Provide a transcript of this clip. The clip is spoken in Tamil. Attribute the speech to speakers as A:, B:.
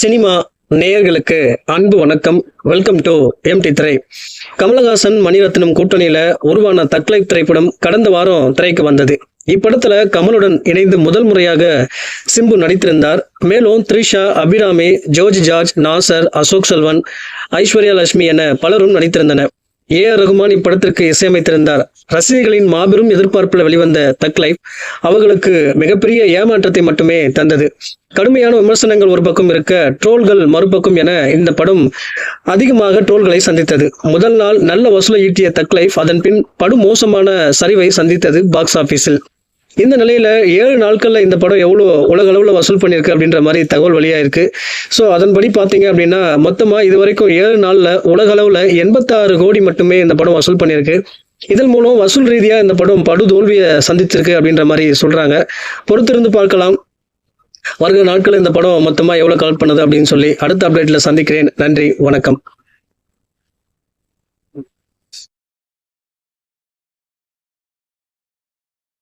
A: சினிமா நேயர்களுக்கு அன்பு வணக்கம். வெல்கம் டு எம்டி திரை கமலஹாசன் மணிரத்னம் கூட்டணியில உருவான தக்லைப் திரைப்படம் கடந்த வாரம் திரைக்கு வந்தது. இப்படத்துல கமலுடன் இணைந்து முதல் முறையாக சிம்பு நடித்திருந்தார். மேலும் த்ரிஷா அபிராமி ஜோர்ஜ் ஜார்ஜ் நாசர் அசோக் செல்வன் ஐஸ்வர்யா லட்சுமி என பலரும் நடித்திருந்தனர். ஏ ஆர் ரகுமான் இப்படத்திற்கு இசையமைத்திருந்தார். ரசிகர்களின் மாபெரும் எதிர்பார்ப்பில் வெளிவந்த தக் லைஃப் அவர்களுக்கு மிகப்பெரிய ஏமாற்றத்தை மட்டுமே தந்தது. கடுமையான விமர்சனங்கள் ஒரு பக்கம் இருக்க ட்ரோல்கள் மறுபக்கம் என இந்த படம் அதிகமாக ட்ரோல்களை சந்தித்தது. முதல் நாள் நல்ல வசூலை ஈட்டிய தக் லைஃப் அதன் பின் படு மோசமான சரிவை சந்தித்தது பாக்ஸ் ஆபீஸில் இந்த நிலையில ஏழு நாட்கள்ல இந்த படம் எவ்வளோ உலக அளவில் வசூல் பண்ணியிருக்கு அப்படின்ற மாதிரி தகவல் வழியாக இருக்கு. ஸோ அதன்படி பார்த்தீங்க அப்படின்னா மொத்தமாக இது வரைக்கும் ஏழு நாளில் உலக அளவில் எண்பத்தாறு கோடி மட்டுமே இந்த படம் வசூல் பண்ணியிருக்கு. இதன் மூலம் வசூல் ரீதியாக இந்த படம் படு தோல்வியை சந்திச்சிருக்கு அப்படின்ற மாதிரி சொல்றாங்க. பொறுத்திருந்து பார்க்கலாம். வருகிற நாட்கள் இந்த படம் மொத்தமாக எவ்வளோ கலெக்ட் பண்ணுது அப்படின்னு சொல்லி அடுத்த அப்டேட்டில் சந்திக்கிறேன். நன்றி வணக்கம்.